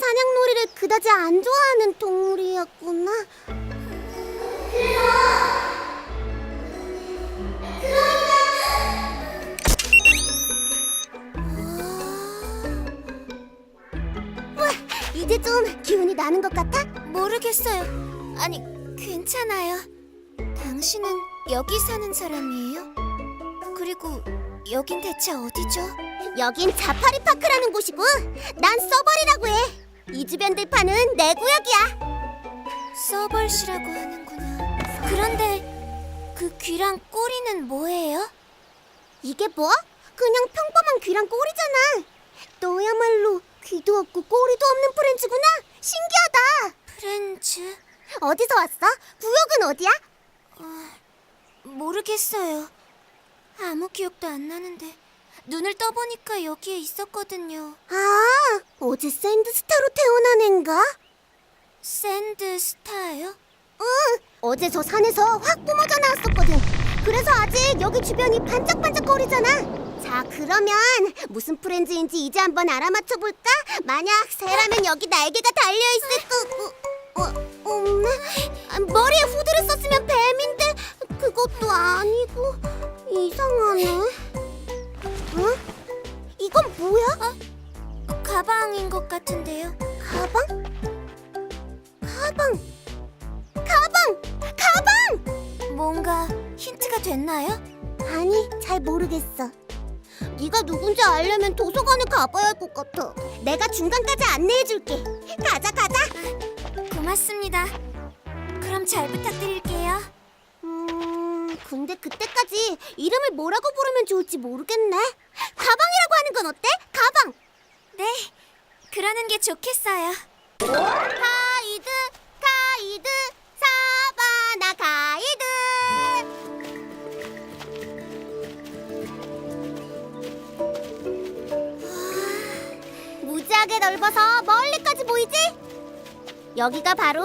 사냥놀이를 그다지 안 좋아하는 동물이었구나. 와, 이제 좀 기운이 나는 것 같아? 모르겠어요. 아니, 괜찮아요. 당신은 여기 사는 사람이에요? 그리고 여긴 대체 어디죠? 여긴 자파리 파크라는 곳이고 난 서벌이라고 해. 이 주변들 파는 내 구역이야. 서벌시라고 하는구나. 그런데 그 귀랑 꼬리는 뭐예요? 이게 뭐? 그냥 평범한 귀랑 꼬리잖아. 너야말로 귀도 없고 꼬리도 없는 프렌즈구나. 신기하다. 프렌즈? 어디서 왔어? 구역은 어디야? 모르겠어요. 아무 기억도 안 나는데 눈을 떠보니까 여기에 있었거든요. 아, 어제 샌드스타로 태어난 앤가? 샌드 스타요? 응, 어제 저 산에서 확 뿜어져 나왔었거든. 그래서 아직 여기 주변이 반짝반짝거리잖아. 자, 그러면 무슨 프렌즈인지 이제 한번 알아맞혀 볼까? 만약 새라면 여기 날개가 달려 있을 거고, 어, 없네. 아, 머리에 후드를 썼으면 뱀인데 그것도 아니고 됐나요? 아니, 잘 모르겠어. 네가 누군지 알려면 도서관에 가봐야 할 것 같아. 내가 중간까지 안내해줄게. 가자, 가자. 고맙습니다. 그럼 잘 부탁드릴게요. 음, 근데 그때까지 이름을 뭐라고 부르면 좋을지 모르겠네. 가방이라고 하는 건 어때? 가방. 네, 그러는 게 좋겠어요. 가 넓어서 멀리까지 보이지? 여기가 바로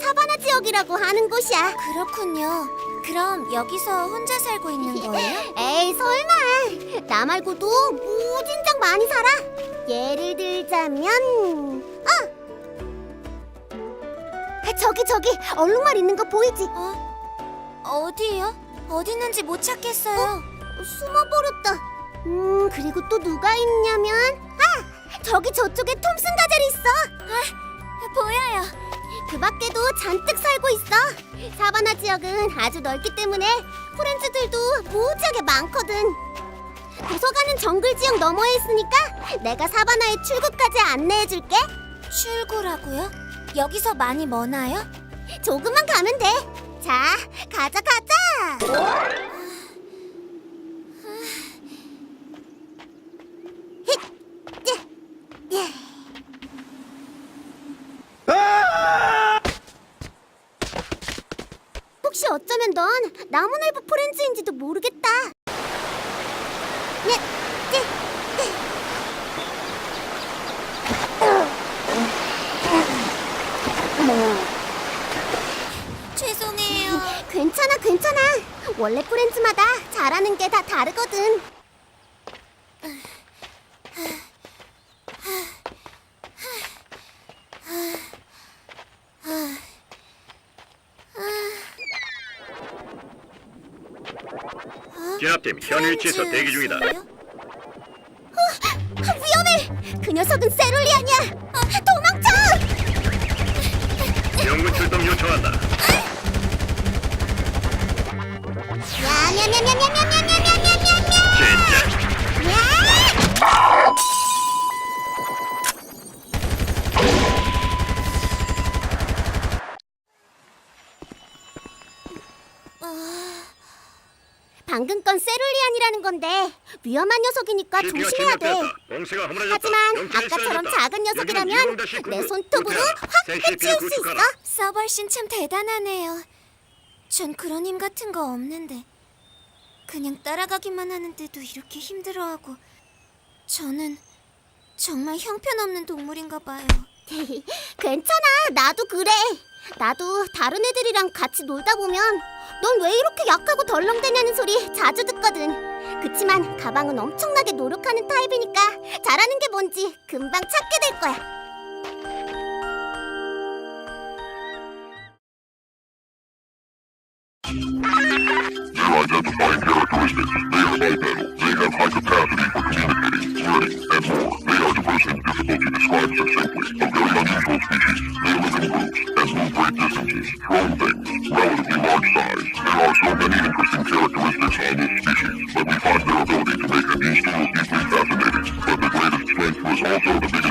사바나 지역이라고 하는 곳이야. 그렇군요. 그럼 여기서 혼자 살고 있는 거예요? 에이 설마 나 말고도 무진장 많이 살아 예를 들자면 어 아, 저기 저기 얼룩말 있는 거 보이지 어? 어디요? 어디 있는지 못 찾겠어요. 숨어버렸다 음 그리고 또 누가 있냐면 아 저기 저쪽에 톰슨 가젤이 있어 보여요. 그 밖에도 잔뜩 살고 있어 사바나 지역은 아주 넓기 때문에 프렌즈들도 무지하게 많거든 도서관은 정글 지역 너머에 있으니까 내가 사바나의 출구까지 안내해줄게 출구라고요? 여기서 많이 머나요? 조금만 가면 돼. 자, 가자, 가자. 힛, 예, 예. 혹시 어쩌면 넌 나무늘보 프렌즈인지도 모르겠다. 네, 네, 네. 죄송해요. 괜찮아, 괜찮아. 원래 프렌즈마다 잘하는 게 다 다르거든. 진압팀 현 위치에서 대기 중이다. 프렌즈였어요? 아, 위험해! 그 녀석은 세룰리안이야! 방금 건 세룰리안이라는 건데 위험한 녀석이니까 조심해야 돼. 하지만 아까처럼. 작은 녀석이라면 내 식구. 손톱으로. 확새 해치울 수 있어. 서벌신 참 대단하네요. 전 그런 힘 같은 거 없는데 그냥 따라가기만 하는데도 이렇게 힘들어하고 저는 정말 형편없는 동물인가 봐요. 괜찮아, 나도 그래. 나도 다른 애들이랑 같이 놀다 보면 넌 왜 이렇게 약하고 덜렁대냐는 소리 자주 듣거든. 그치만 가방은 엄청나게 노력하는 타입이니까 잘하는 게 뭔지 금방 찾게 될 거야. 내가 slides succinctly, a very unusual species. They live in groups and move great distances, throwing things, relatively large size. There are so many interesting characteristics on this species, but we find their ability to make a new stool deeply fascinating. But the greatest strength was also the biggest